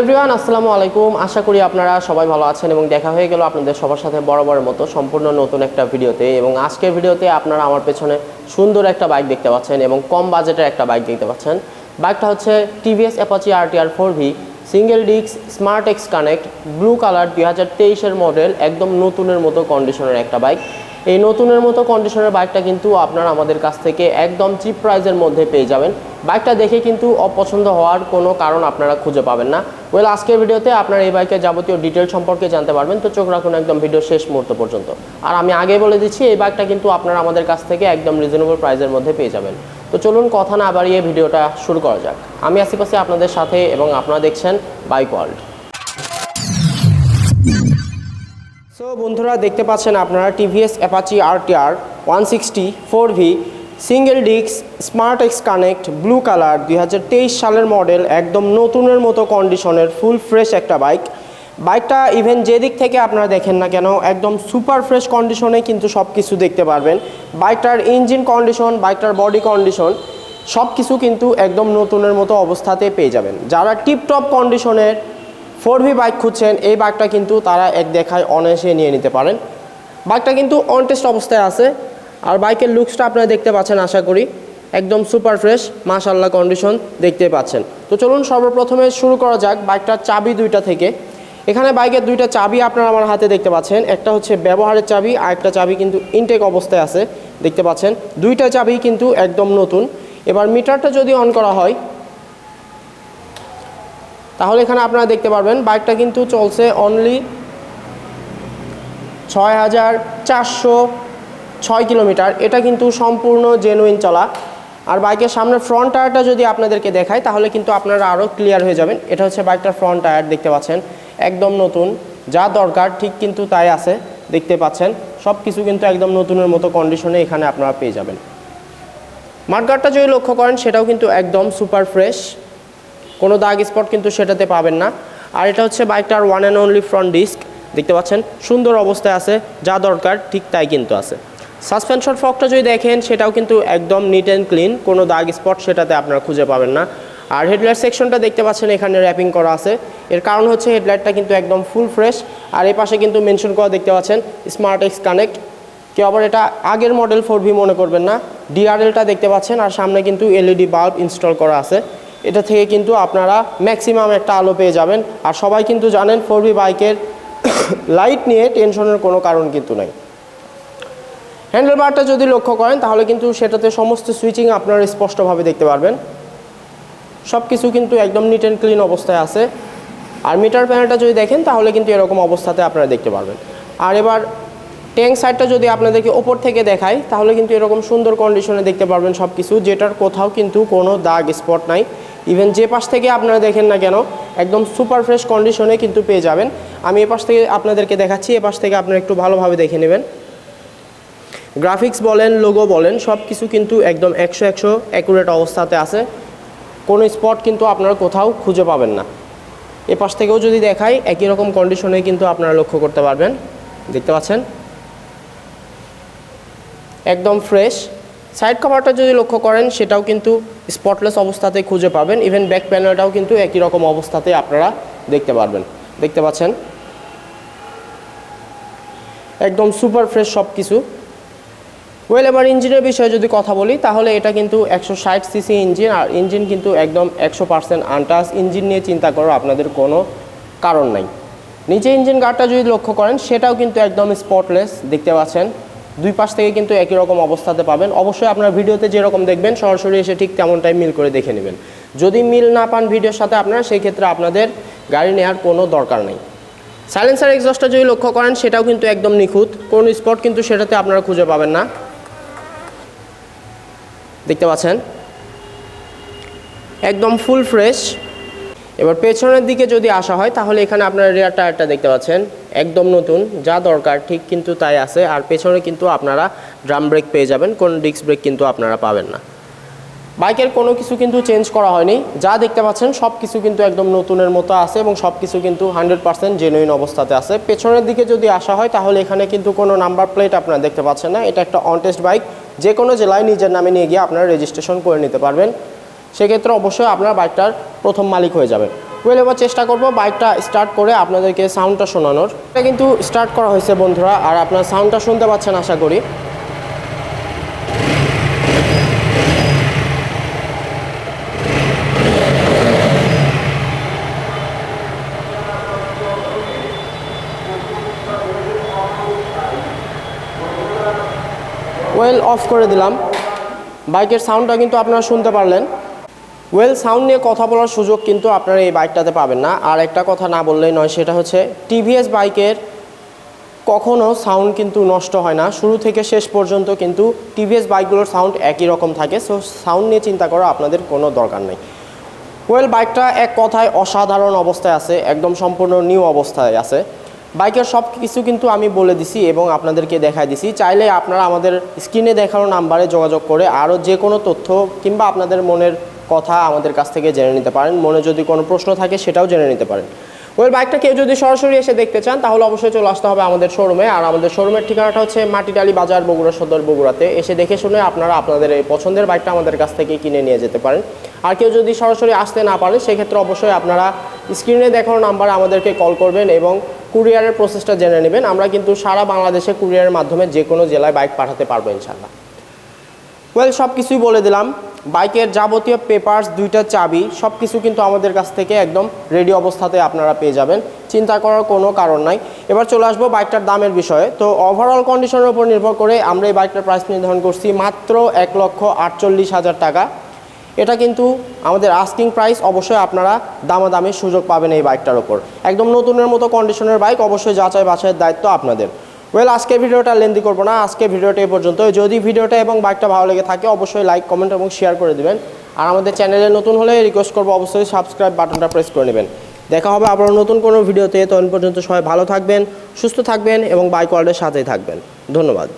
Everyone, আসসালামু আলাইকুম। আশা করি আপনারা সবাই ভালো আছেন এবং দেখা হয়ে গেল আপনাদের সবার সাথে বরাবরের মতো সম্পূর্ণ নতুন একটা ভিডিওতে। এবং আজকের ভিডিওতে আপনারা আমার পেছনে সুন্দর একটা বাইক দেখতে পাচ্ছেন এবং কম বাজেটের একটা বাইক দেখতে পাচ্ছেন। বাইকটা হচ্ছে TVS Apache RTR four V, single disc, smart X connect, blue colour, দুই হাজার তেইশের মডেল, একদম নতুনের মতো কন্ডিশনের একটা বাইক। এই নতুনের মতো কন্ডিশনের বাইকটা কিন্তু আপনারা আমাদের কাছ থেকে একদম চিপ প্রাইজের মধ্যে পেয়ে যাবেন। বাইকটা দেখে কিন্তু অপছন্দ হওয়ার কোনো কারণ আপনারা খুঁজে পাবেন না। ওয়েল আজকের ভিডিওতে আপনারা এই বাইকের যাবতীয় ডিটেল সম্পর্কে জানতে পারবেন, তো চোখ রাখুন একদম ভিডিও শেষ মুহূর্ত পর্যন্ত। আর আমি আগে বলে দিচ্ছি, এই বাইকটা কিন্তু আপনারা আমাদের কাছ থেকে একদম রিজনেবল প্রাইসের মধ্যে পেয়ে যাবেন। তো চলুন কথা না বাড়িয়ে ভিডিওটা শুরু করা যাক। আমি আশেপাশে আপনাদের সাথে এবং আপনারা দেখছেন বাইক ওয়ার্ল্ড সো বন্ধুরা, দেখতে পাচ্ছেন আপনারা TVS Apache RTR one sixty four V single disc, smart X connect, blue colour, দুই হাজার তেইশ সালের মডেল, একদম নতুনের মতো কন্ডিশনের ফুল ফ্রেশ একটা বাইক। বাইকটা ইভেন যে দিক থেকে আপনারা দেখেন না কেন, একদম সুপার ফ্রেশ কন্ডিশনে কিন্তু সব কিছু দেখতে পারবেন। বাইকটার ইঞ্জিন কন্ডিশন, বাইকটার বডি কন্ডিশন সব কিছু কিন্তু একদম নতুনের মতো অবস্থাতে পেয়ে যাবেন। যারা টিপটপ কন্ডিশনের ফোর ভি বাইক খুঁজছেন, এই বাইকটা কিন্তু তারা এক দেখায় অনায়াসে নিয়ে নিতে পারেন। বাইকটা কিন্তু অন টেস্ট অবস্থায় আছে, আর বাইকের লুকসটা আপনারা দেখতে পাচ্ছেন, আশা করি। একদম সুপার ফ্রেশ মাশাল্লাহ কন্ডিশন দেখতে পাচ্ছেন। তো চলুন, সর্বপ্রথমে শুরু করা যাক বাইকটার চাবি দুইটা থেকে। এখানে বাইকের দুইটা চাবি আপনারা আমার হাতে দেখতে পাচ্ছেন। একটা হচ্ছে ব্যবহারের চাবি, আর একটা চাবি কিন্তু ইনটেক অবস্থায় আছে, দেখতে পাচ্ছেন। দুইটা চাবি কিন্তু একদম নতুন। এবার মিটারটা যদি অন করা হয় তাহলে এখানে আপনারা দেখতে পারবেন, বাইকটা কিন্তু চলছে অনলি ছয় হাজার চারশো ছয় কিলোমিটার। এটা কিন্তু সম্পূর্ণ জেনুইন চলা। আর বাইকের সামনের ফ্রন্ট টায়ারটা যদি আপনাদেরকে দেখায় তাহলে কিন্তু আপনারা আরও ক্লিয়ার হয়ে যাবেন। এটা হচ্ছে বাইকটার ফ্রন্ট টায়ার দেখতে পাচ্ছেন। একদম নতুন, যা দরকার, ঠিক কিন্তু তাই আছে, দেখতে পাচ্ছেন। সব কিছু কিন্তু একদম নতুনের মতো কন্ডিশনে এখানে আপনারা পেয়ে যাবেন। মাঠগার্ডটা যদি লক্ষ্য করেন, সেটাও কিন্তু একদম সুপার ফ্রেশ কোনো দাগ স্পট কিন্তু সেটাতে পাবেন না। আর এটা হচ্ছে বাইকটার one and only front disc দেখতে পাচ্ছেন? সুন্দর অবস্থায় আছে, যা দরকার, ঠিক তাই কিন্তু আছে। সাসপেনশন ফকটা যদি দেখেন, সেটাও কিন্তু একদম নিট অ্যান্ড ক্লিন কোনো দাগ স্পট সেটাতে আপনারা খুঁজে পাবেন না। আর হেডলাইট সেকশনটা দেখতে পাচ্ছেন, এখানে র্যাপিং করা আছে। এর কারণ হচ্ছে হেডলাইটটা কিন্তু একদম ফুল ফ্রেশ আর এই পাশে কিন্তু মেনশন করা দেখতে পাচ্ছেন স্মার্ট এক্স কানেক্ট কেউ আবার এটা আগের মডেল ফোর ভি মনে করবেন না ডিআরএলটা দেখতে পাচ্ছেন, আর সামনে কিন্তু এলইডি বাল্ব ইনস্টল করা আছে। এটা থেকে কিন্তু আপনারা ম্যাক্সিমাম একটা আলো পেয়ে যাবেন। আর সবাই কিন্তু জানেন ফোর বাইকের লাইট নিয়ে টেনশনের কোনো কারণ কিন্তু নাই। হ্যান্ডেল বারটা যদি লক্ষ্য করেন, তাহলে কিন্তু সেটাতে সমস্ত সুইচিং আপনারা স্পষ্টভাবে দেখতে পারবেন। সব কিছু কিন্তু একদম নিট অ্যান্ড ক্লিন অবস্থায় আছে। আর মিটার প্যানেলটা যদি দেখেন, তাহলে কিন্তু এরকম অবস্থাতে আপনারা দেখতে পারবেন। আর এবার ট্যাঙ্ক সাইডটা যদি আপনাদেরকে ওপর থেকে দেখাই, তাহলে কিন্তু এরকম সুন্দর কন্ডিশনে দেখতে পারবেন সব কিছু যেটার কোথাও কিন্তু কোনো দাগ স্পট নাই। ইভেন যে পাশ থেকে আপনারা দেখেন না কেন, একদম সুপার ফ্রেশ কন্ডিশনে কিন্তু পেয়ে যাবেন। আমি এ পাশ থেকে আপনাদেরকে দেখাচ্ছি, এ পাশ থেকে আপনারা একটু ভালোভাবে দেখে নেবেন। গ্রাফিক্স বলেন লোগো বলেন সব কিছু কিন্তু একদম একশো একশো অ্যাকুরেট অবস্থাতে আছে। কোনো স্পট কিন্তু আপনারা কোথাও খুঁজে পাবেন না। এ পাশ থেকেও যদি দেখাই, একই রকম কন্ডিশনে কিন্তু আপনারা লক্ষ্য করতে পারবেন। দেখতে পাচ্ছেন? একদম ফ্রেশ সাইড কভারটা যদি লক্ষ্য করেন, সেটাও কিন্তু স্পটলেস অবস্থাতে খুঁজে পাবেন। ইভেন ব্যাক প্যানেলটাও কিন্তু একই রকম অবস্থাতে আপনারা দেখতে পারবেন। দেখতে পাচ্ছেন? একদম সুপার ফ্রেশ সব কিছু ওয়েল এবার ইঞ্জিনের বিষয়ে যদি কথা বলি, তাহলে এটা কিন্তু একশো ষাট সিসি ইঞ্জিন আর ইঞ্জিন কিন্তু একদম একশো পার্সেন্ট আনটাস ইঞ্জিন নিয়ে চিন্তা করার আপনাদের কোনো কারণ নাই। নিচে ইঞ্জিন গার্ডটা যদি লক্ষ্য করেন, সেটাও কিন্তু একদম স্পটলেস দেখতে পাচ্ছেন? দুই পাশ থেকে কিন্তু একই রকম অবস্থাতে পাবেন। অবশ্যই আপনার ভিডিওতে যেরকম দেখবেন, সরাসরি এসে ঠিক তেমনটাই মিল করে দেখে নেবেন। যদি মিল না পান ভিডিওর সাথে আপনারা, সেই ক্ষেত্রে আপনাদের গাড়ি নেওয়ার কোনো দরকার নেই। সাইলেন্সার এক্সস্টটা যদি লক্ষ্য করেন, সেটাও কিন্তু একদম নিখুঁত। কোনো স্পট কিন্তু সেটাতে আপনারা খুঁজে পাবেন না। দেখতে পাচ্ছেন? একদম ফুল ফ্রেশ এবার পেছনের দিকে যদি আসা হয়, তাহলে এখানে আপনারা রেয়ার টায়ারটা দেখতে পাচ্ছেন। একদম নতুন, যা দরকার, ঠিক কিন্তু তাই আছে। আর পেছনে কিন্তু আপনারা ড্রাম ব্রেক পেয়ে যাবেন, কোন ডিস্ক ব্রেক কিন্তু আপনারা পাবেন না। বাইকের কোনো কিছু কিন্তু চেঞ্জ করা হয়নি। যা দেখতে পাচ্ছেন, সব কিছু কিন্তু একদম নতুনের মতো আছে এবং সব কিছু কিন্তু হান্ড্রেড পার্সেন্ট জেনুইন অবস্থাতে আছে। পেছনের দিকে যদি আসা হয়, তাহলে এখানে কিন্তু কোনো নাম্বার প্লেট আপনারা দেখতে পাচ্ছেন না। এটা একটা অনটেস্ট বাইক যে কোনো জেলায় নিজের নামে নিয়ে গিয়ে আপনারা রেজিস্ট্রেশন করে নিতে পারবেন। সেক্ষেত্রে অবশ্যই আপনার বাইকটার প্রথম মালিক হয়ে যাবেন। ওয়েল এবার চেষ্টা করব বাইকটা স্টার্ট করে আপনাদেরকে সাউন্ডটা শোনানোর। এটা কিন্তু স্টার্ট করা হয়েছে, বন্ধুরা, আর আপনার সাউন্ডটা শুনতে পাচ্ছেন, আশা করি। ওয়েল অফ করে দিলাম। বাইকের সাউন্ডটা কিন্তু আপনারা শুনতে পারলেন। ওয়েল সাউন্ড নিয়ে কথা বলার সুযোগ কিন্তু আপনারা এই বাইকটাতে পাবেন না। আর একটা কথা না বললেই নয়, সেটা হচ্ছে টিভিএস বাইকের কখনও সাউন্ড কিন্তু নষ্ট হয় না। শুরু থেকে শেষ পর্যন্ত কিন্তু টিভিএস বাইকগুলোর সাউন্ড একই রকম থাকে। সো সাউন্ড নিয়ে চিন্তা করা আপনাদের কোনো দরকার নেই। ওয়েল বাইকটা এক কথায় অসাধারণ অবস্থায় আছে, একদম সম্পূর্ণ নিউ অবস্থায় আছে। বাইকের সব কিছু কিন্তু আমি বলে দিছি এবং আপনাদেরকে দেখাই দিছি। চাইলে আপনারা আমাদের স্ক্রিনে দেখানো নাম্বারে যোগাযোগ করে আরও যে কোনো তথ্য কিংবা আপনাদের মনের কথা আমাদের কাছ থেকে জেনে নিতে পারেন। মনে যদি কোনো প্রশ্ন থাকে সেটাও জেনে নিতে পারেন। ওই বাইকটা কেউ যদি সরাসরি এসে দেখতে চান, তাহলে অবশ্যই চলে আসতে হবে আমাদের শোরুমে আর আমাদের শোরুমের ঠিকানাটা হচ্ছে মাটিটালি বাজার, বগুড়া সদর, বগুড়াতে। এসে দেখে শুনে আপনারা আপনাদের এই পছন্দের বাইকটা আমাদের কাছ থেকে কিনে নিয়ে যেতে পারেন। আর কেউ যদি সরাসরি আসতে না পারেন, সেক্ষেত্রে অবশ্যই আপনারা স্ক্রিনে দেখানো নাম্বার আমাদেরকে কল করবেন এবং কুরিয়ারের প্রসেসটা জেনে নেবেন। আমরা কিন্তু সারা বাংলাদেশে কুরিয়ারের মাধ্যমে যে কোনো জেলায় বাইক পাঠাতে পারব ইনশাল্লাহ ওয়েল সব কিছুই বলে দিলাম। বাইকের যাবতীয় পেপারস দুইটা চাবি সব কিছু কিন্তু আমাদের কাছ থেকে একদম রেডি অবস্থাতে আপনারা পেয়ে যাবেন। চিন্তা করার কোনো কারণ নাই। এবার চলে আসব বাইকটার দামের বিষয়ে। তো ওভারঅল কন্ডিশনের উপর নির্ভর করে আমরা এই বাইকটার প্রাইস নির্ধারণ করছি মাত্র এক লক্ষ আটচল্লিশ হাজার টাকা। এটা কিন্তু আমাদের আস্কিং প্রাইস অবশ্যই আপনারা দামাদামির সুযোগ পাবেন এই বাইকটার ওপর একদম নতুনের মতো কন্ডিশনের বাইক, অবশ্যই যাচাই বাছাইয়ের দায়িত্ব আপনাদের। ওয়েল আজকে ভিডিওটা লেন্দি করব না। আজকে ভিডিওটা এই পর্যন্ত। যদি ভিডিওটা এবং বাইকটা ভালো লেগে থাকে, অবশ্যই লাইক কমেন্ট এবং শেয়ার করে দেবেন। আর আমাদের চ্যানেলে নতুন হলে রিকোয়েস্ট করব, অবশ্যই সাবস্ক্রাইব বাটনটা প্রেস করে নেবেন। দেখা হবে আবার নতুন কোনো ভিডিওতে তখন পর্যন্ত সবাই ভালো থাকবেন, সুস্থ থাকবেন এবং বাইক ওয়ার্ল্ডের সাথেই থাকবেন। ধন্যবাদ।